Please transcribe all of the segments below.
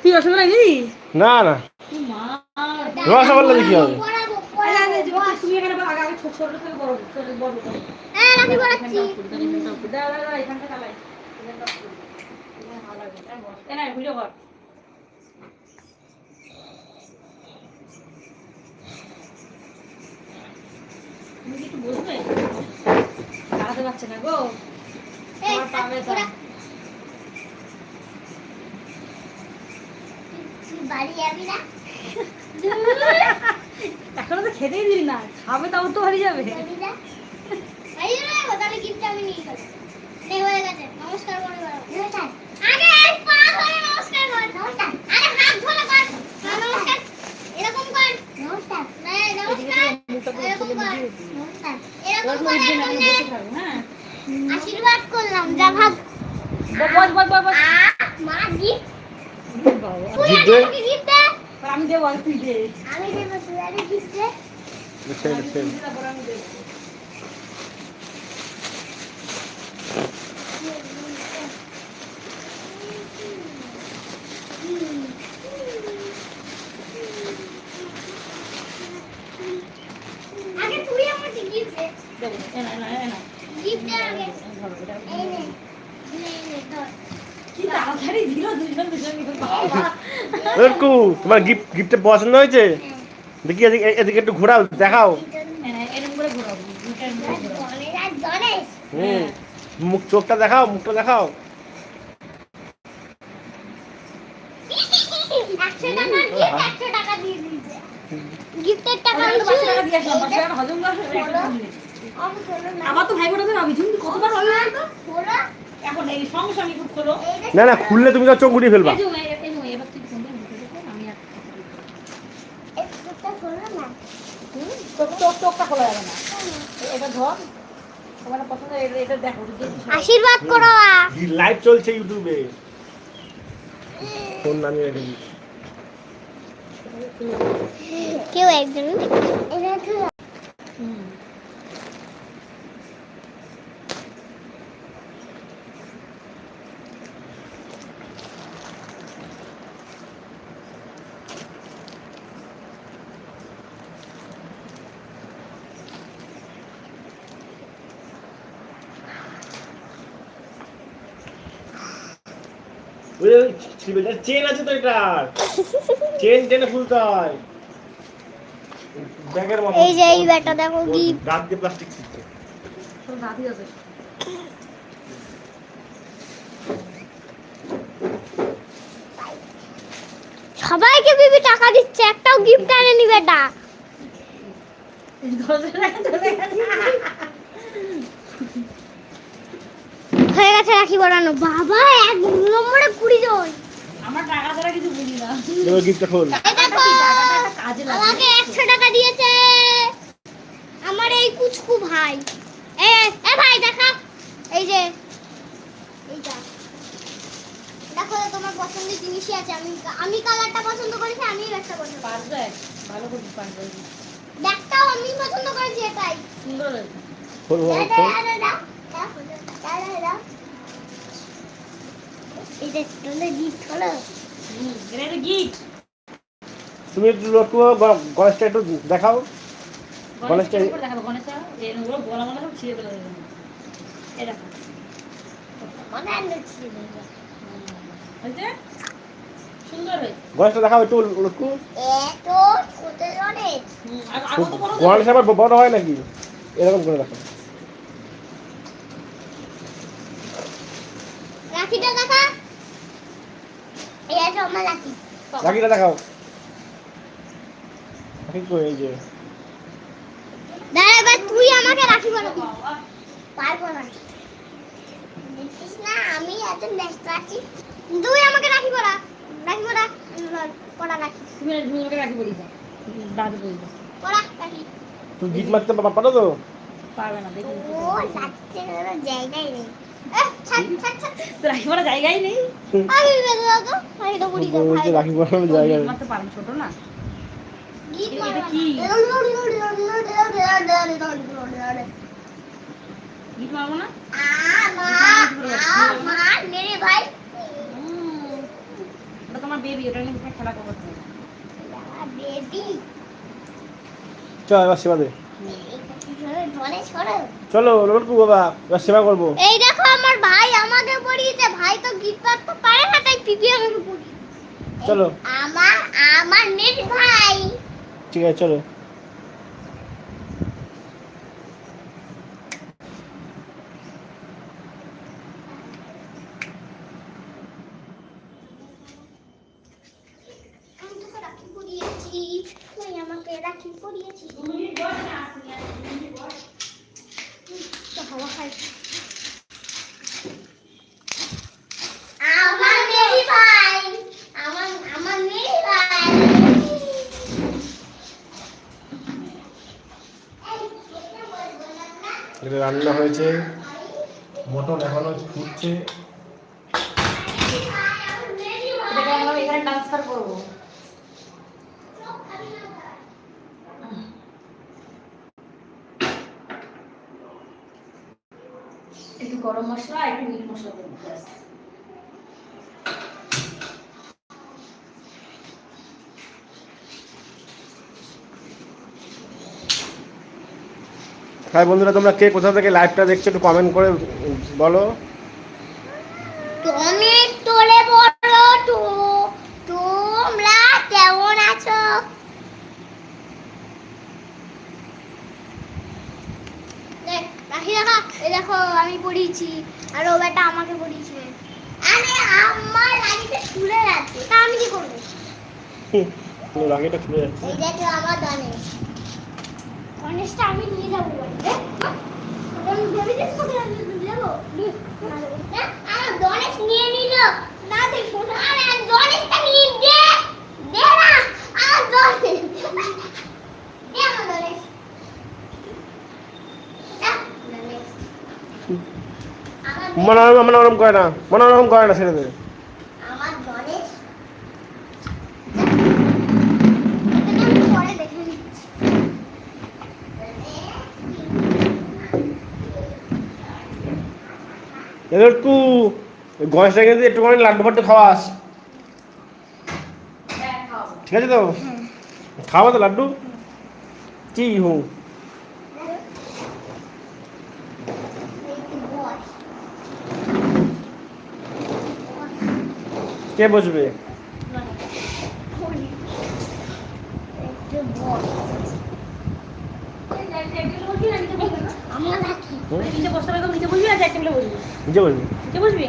তুই রসগোল্লা নিবি না না রসগোল্লা কি হবে বসবে? দাঁড়াতে পারছে না গো। এখনও তো খেতেই দিলি না খাবে তাও তো হারিয়ে যাবে। হয়ে নমস্কার আগে পা ধরে নমস্কার কর। নমস্কার। আরে হাত ধরে কর। হ্যাঁ, নমস্কার। এরকম কর। নমস্কার। না নমস্কার। এরকম কর। নমস্কার। এরকম কর আশীর্বাদ করলাম যা ভাগ। বস বস বস আ মা দে। আমি দেবো তুই দে। আমি দেবো তুই আরে গিফট দে। ছেড়ে ছেড়ে আগে তুই আমাকে গিফট দে। দে নে নে নে। তোমার গিফট গিফটে পছন্দ হয়েছে দেখি এদিকে একটু ঘোরাও দেখাও মুখ চোখটা দেখাও মুখটা দেখাও একশো টাকার গিফট একশো টাকা দিয়ে দিয়েছে আমার তো ভাই বোনদের আমি তুমি কতবার হবে তো এখন এই সঙ্গে সঙ্গে খুব খোলো। না না খুললে তুমি তো চোখ গুড়িয়ে ফেলবা। আশীর্বাদ করো লাইভ চলছে ইউটিউবে। ফোন নামিয়ে রেখে কেউ একজন চেন আছে তো এটা চেন টেনে খুলতে হয়। ব্যাগের এই যে এই ব্যাটা দেখো গিফট। দাঁত দিয়ে প্লাস্টিক ছিটছে। তোর দাদি আছে সবাইকে বিবি টাকা দিচ্ছে একটাও গিফট আনেনি বেটা। দরজা রাখা চলে গেছে। হয়ে গেছে রাখি বাড়ানো। বাবা এক নম্বরে কুড়ি জন। আমার টাকা ছাড়া কিছু বুঝি না। এবার গিফটটা খোল। আমাকে একশো টাকা দিয়েছে। আমার এই কুচকু ভাই। এ এ ভাই দেখা। এই যে এইটা। দেখো তোমার পছন্দের জিনিসই আছে। আমি আমি কালারটা পছন্দ করেছি আমি ব্যাগটা পছন্দ পাঁচ ব্যাগ। ভালো করে পাঁচ ব্যাগ। ব্যাগটাও আমি পছন্দ করেছি এটাই। সুন্দর হয়েছে। তুমি একটু লটকু গণেশটা একটু দেখাও। গণেশটা দেখাবো গলা সব ছিঁড়ে ফেলে দেবে। এটা। দেখাও একটু লটকু গণেশ। আবার বড় হয় নাকি? এরকম করে দেখো রাখিটা দেখা। এই আছে আমার রাখি রাখিটা দেখাও। রাখি কই এই যে? দাঁড়া তুই আমাকে রাখি বানাবি পারব না। দেখিস না আমি এত ব্যস্ত আছি। তুই আমাকে রাখি পড়া রাখি পড়া পড়া রাখি তুমি ওকে রাখি বলি দাও বলি পড়া রাখি তুমি গিট মারতে পারো তো? পারবে না দেখি। ও লাগছে জায়গায় নেই। রাখি বলার জায়গাই নেই আমি বেঁধে দাও তো আমি তো বুড়ি দাও বলছে রাখি পরানোর জায়গা নেই। মারতে পারেন ছোট না এটা কি? গিট মারবো না আ, মা আমার মেরে ভাই ওটা তোমার বেবি ওটা নিয়ে খেলা করব। বেবি চল এবার সেবা দে চলো লটকু বাবা এবার সেবা করব। এই দেখো আমার ভাই আমাকে পড়িয়েছে ভাই তো গীত তো পারে না তাই পিপি আমাকে পড়িয়েছে চলো। আমার আমার নেট ভাই। ঠিক আছে চলো আমি তোকে রাখি পড়িয়েছি তুই আমাকে রাখি পড়িয়েছি তো হাওয়া খাই আমার মেরি ভাই আমার আমার মেরি ভাই এটা রান্না হয়েছে। মটন এখনও ফুটছে। একটু গরম মশলা একটু মিট মশলা হ্যাঁ বন্ধুরা তোমরা কে কোথা থেকে লাইভটা দেখছ একটু কমেন্ট করে বলো। তুমি তোলে বলো তো তোমরা কেমন আছো? রাখি দেখা এই দেখো আমি পড়িয়েছি আর ও বেটা আমাকে পড়িয়েছে। আরে আমার রাখিতে খুলে আছে তা আমি কি করব? রাগিটা খুলে যাচ্ছে। এই দেখো আমার গণেশ গণেশটা আমি নিয়ে যাব বাড়িতে আমি ভেবেছিস তোকে আমি নিয়ে যাব না, আমার গণেশ নিয়ে নিল না দেখো না আরে আমার গণেশটা নিয়ে দে দে না আমার গণেশ দে আমার গণেশ দা, গণেশ। আমার মনে হয় মনে ওরকম করে না মনে ওরকম করে না ছেড়ে দে আমার গণেশ এটা আমি পরে দেখে নিচ্ছি। এবার একটু গণেশটা কিন্তু একটুখানি লাড্ডু ফাড্ডু খাওয়াস হ্যাঁ, ঠিক আছে তো? খাওয়া তো লাড্ডু? কি হু একটু বস কে বসবে? নিজে বসবি।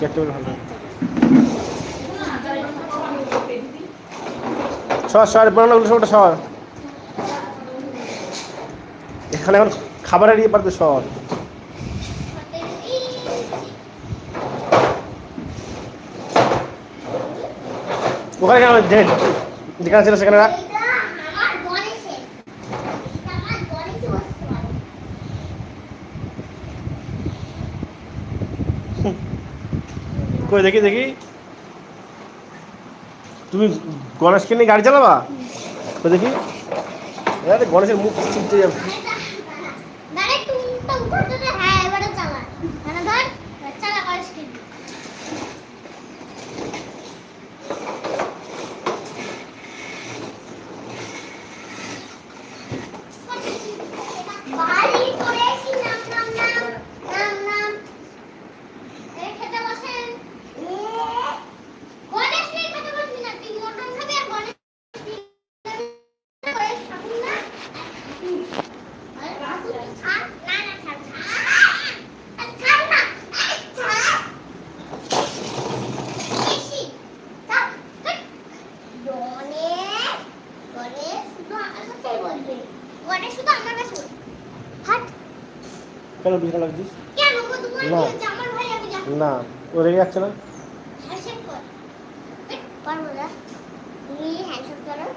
চারটে ভালো সর সর সবটা সর এখানে এখন খাবারের ইয়ে পারবে সর। ওখানে কেন যে- যেখানে ছিল সেখানে রাখ। কই, দেখি দেখি। তুমি গণেশকে নিয়ে গাড়ি চালাবা? দেখি। গণেশের মুখ চিনতে যাবে দাঁড়া তুমি তো উঠাতে দে হ্যাঁ এবারে চালা মানে ধর চালা গণেশকে দিয়ে। বাড়ি করেছি নাম নাম নাম নাম নাম এই খেতে বসেন গণেশ নেই খেতে বসবি না তুই মটন খাবি আর গণেশ গণেশ খাবি না আরে বাবু, ছাড়। না, না, ছাড়, ছাড়। আরে ছাড় না। আরে ছাড়। বেশি। ছাড়। হাট। গণেশ, গণেশ শুধু আমার কাছেই বলবে। গণেশ শুধু আমার কাছে বলবে। হাট। কেন বিছানা লাগছিস কেন গো, তোমার না। কি হচ্ছে? আমার ভাই আমি যাব। না ও রেগে যাচ্ছে না হ্যান্ডশেক কর। হাট, পারব না। তুমি হ্যান্ডশেক করো। বাবা, তাড়াতাড়ি এর বাড়ি ছেড়ে দাও। ওর বাড়িটা আর জীবনে আসবে না। হুম তুমি লাইটটা বসে লাইটটা বসে আমি ফোন করি কুকারটা একটু ঢুকে না। রে।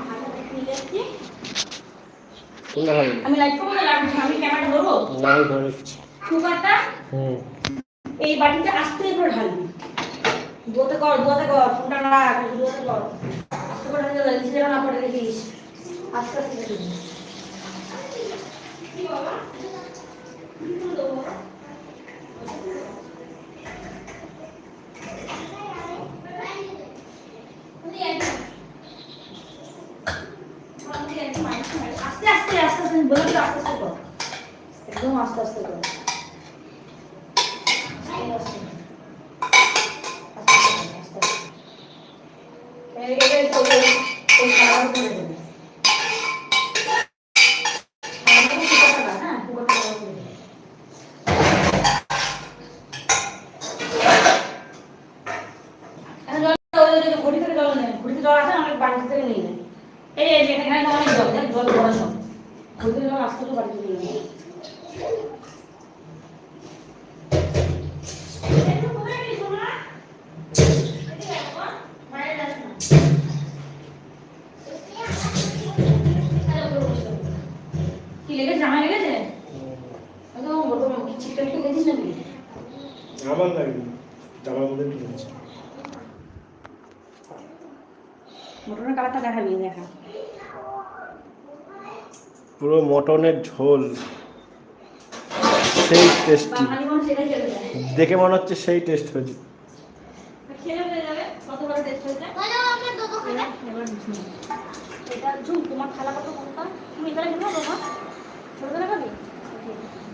ভালো দেখে নিয়ে যাচ্ছি। কোনটা খাবি আমি লাইট করব না আমি ক্যামেরাটা ধরবো? না আমি ধরে নিচ্ছি কুকারটা হুম। এই বাটিতে আস্তে করে ঢালবি। গোতে কর দোতে কর, ফোনটা রাখ গোতে কর। আস্তে করে ঢালতে নিচে যেন না পড়ে দেখিস। আস্তে আস্তে দেখিস কি বাবা কি করে দেবো বাবা? আস্তে আস্তে আস্তে আস্তে বলে দিই আস্তে আস্তে কর একদম আস্তে আস্তে কর আস্তে আস্তে। আস্তে আস্তে, আস্তে আস্তে। এই এই এই তো এই এই খাবার করে দেবে খাবারটা কুকারটা না, হ্যাঁ কুকারটা খাবার করে দেবে এখন জল ওই ওই যে ঘড়ি থেকে জল নেই ঘড়িতে জল আছে অনেক বাড়ি থেকে নিয়ে নেয় এই এই যে এখানে অনেক জল দেখ জল ভরা সব ঘড়ি থেকে জল আসতে তো বাড়ি থেকে নিয়ে নেয় কি লেগেছে জামা লেগেছে একদম বলব কি চিকেন কে গেছিস নাকি আমার লাগবে জামার মধ্যে কিনেছি মটনের কালারটা দেখাবি দেখা। পুরো মটনের ঝোল। সেই টেস্টি দেখে মনে হচ্ছে সেই টেস্ট হয়েছে। খেলে হয়ে যাবে কতবার টেস্ট হয়েছে? বলো আমার দুটো খাবে? এবার বুঝুন এটা ঝুম তোমার থালা কত কোনটা তুমি খেলো তোমার খাবি?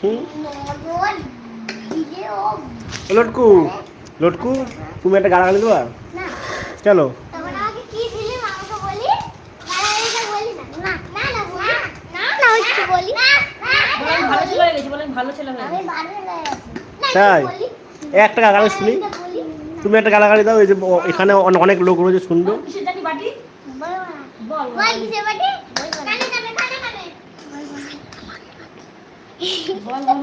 হয়ে আমি গেছে। বাড়ি হয়ে গেছি। না তাই? বলি। একটা গালাগালি শুনি। তুমি একটা গালাগালি দাও এই যে এখানে অনেক লোক রয়েছে শুনবে। কিসের জানি বাটি? বলো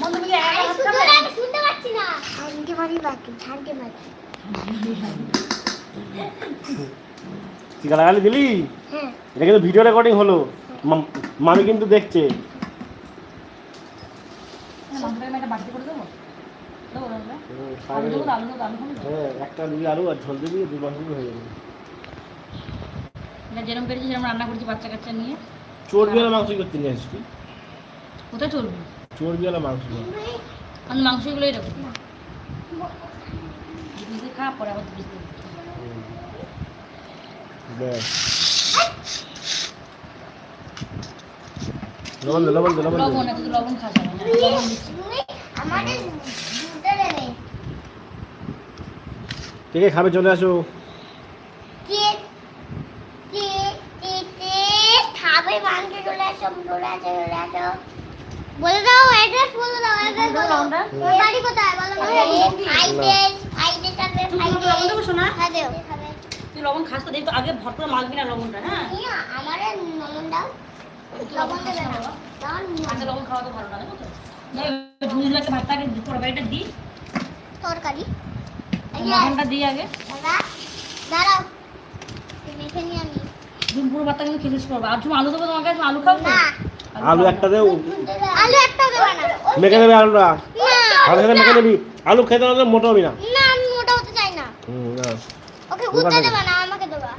বল আরে শুনতে পাচ্ছি না বাকি তুই গালাগালি দিলি? হ্যাঁ এটা কিন্তু ভিডিও রেকর্ডিং হলো। মাম- কিন্তু দেখছে। একটা তো? হ্যাঁ একটা দিবি আলু আর ঝোল দিবি দুই মাস হয়ে যাবে। এটা যেরকম পেরেছি সেরকম রান্না করছি বাচ্চা কাচ্চা নিয়ে। চর্বিওয়ালা মাংস করতে নিয়ে আসবি কোথায় চলবে চর্বিওয়ালা মাংস। আমি মাংসগুলোই রাখব। বুঝতে খা পরে আবার বুঝতে ব্যাস। লবণ লবণ লবণ লবণ লবণ আমাদের কে কে খাবে চলে আসো কে কে কে কে খাবে মাংস চলে আসো চলে আসো চলে আসো। বলে দাও অ্যাড্রেস বলে দাও অ্যাড্রেস বলো। লবণটা? বাড়ি কোথায়? বলো ফাইডেস আছে তুমি কোনো লবণ দেবো শোনা হ্যাঁ দেও তুই লবণ খাস তো দেখি তো আগে ভর করে মাখবি না লবণটা হ্যাঁ? নিয়া আমারে নমন দাও? লবণ দেবে না। আগে লবণ খাওয়া তো ভালো লাগে তো? ঝুঁঝুলাকে ভাতটাকে তরকারিটা দিই। তরকারি? এই যে, লবণটা দিই আগে। দাদা দাঁড়াও। তুমি এখানে আমি ঝুম পুরো ভাতটা কিন্তু খেতে করব। আর ঝুম আলু দেবো তোমাকে? তুমি আলু খাও না। আলু একটা দেও। আলু একটা দেবে না। মেখে দেবে আলুটা? না। ভালো সাথে মেখে দেবি আলু খেতে হলে মোটা হবি না? না আমি মোটা হতে চাই না। হুম না। ওকে দোকানে ঘুরতে দে। দেবে না আমাকে দেবা।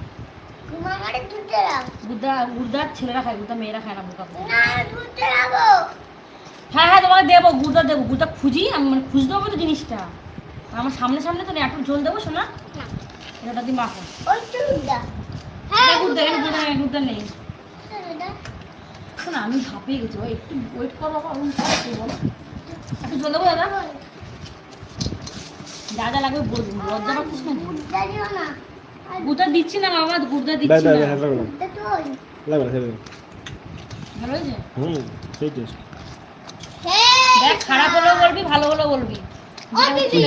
ঘুরতে দাও গুদ্দা ছেলেরা খায় গুদ্দা মেয়েরা খায় না বোকা না যাব হ্যাঁ হ্যাঁ তোমাকে দেবো গুড়টা দেবো। গুড়টা খুঁজি আমি মানে খুঁজতে হবে তো জিনিসটা। আমার সামনে সামনে তো নেই একটু ঝোল দেবো শোনা? না। এটা দিয়ে মাখো। ওই তো নেই। শোনা আমি গেছি ওই একটু ওয়েট করো একটু ঝোল দেবো দাদা? যা যা লাগবে বলবি লজ্জা পাচ্ছিস না গুড়টা দিচ্ছি না দেখ দিচ্ছি না লাগবে না। গুড়টা তো ওই। লাগবে। না ছেড়ে দে। ভালো হয়েছে? হুম সেই টেস্ট দেখ খারাপ হলেও বলবি ভালো হলেও বলবি।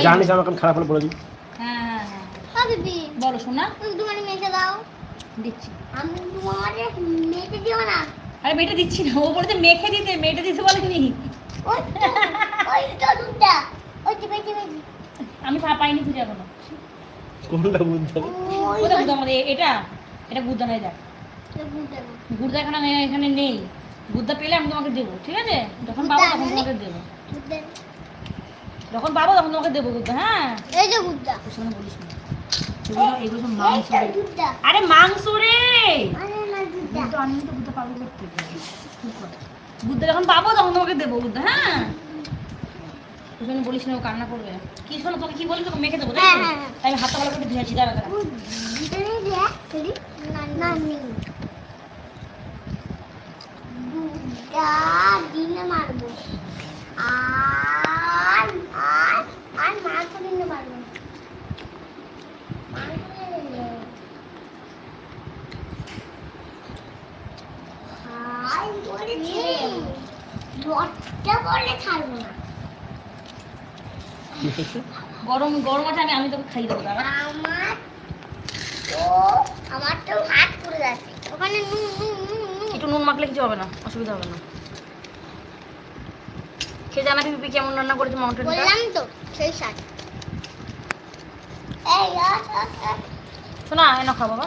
জানিস আমার কেমন খারাপ হলে বলে দিই? হ্যাঁ হ্যাঁ হ্যাঁ। বলো শোনা। তুমি একটুখানি মেখে দাও। দিচ্ছি। আমি তোমার মেখে দিও না। আরে মেয়েটা দিচ্ছি না। ও বলেছে মেখে দিতে মেয়েটা দিতে বলেনি। ওই তো, ওই তো দুধটা। ওই তো বেশি বেশি আমি পা- পাইনি খুঁজে এখনও। কোনটা কোথায় গুদ্দা আমাদের এটা? এটা গুদ্দা নাই দেখ। তো দুধটা এখানে নেই- এখানে নেই। গুদ্দা পেলে আমি তোমাকে দেবো ঠিক আছে? যখন পাবো তখন? তোমাকে দেবো। যখন পাবো তখন তোমাকে দেবো গুদ্দা হ্যাঁ? এই যে তোর বলিস না। এগুলো এগুলো মাংস আরে মাংস রে আমি তো গুদ্দা পাবো করতে চুপ যখন পাবো তখন তোমাকে দেবো গুদ্দা হ্যাঁ? তোর বলিস না ও কান্না করবে। কি শোনো তোকে কি বলি তোকে মেখে দেবো তাই? হ্যাঁ, হ্যাঁ। তাই আমি হাতটা ভালো করে ধুয়েছি দাঁড়া দাঁড়া। দিনে মারবো। আর আর আর মাংস দিনে মারবো মাংস দিনে গরম গরম আছে, আমি তোকে খাইয়ে দেবো আমার তো হাত পুড়ে যাচ্ছে ওখানে নুন একটু নুন মাখলে কিছু হবে না, অসুবিধা হবে না। খেয়ে জানাবি পিপি কেমন রান্না করেছে মাংসটা বললাম তো সেই সাথ এই শোনা, এনে খাও বাবা।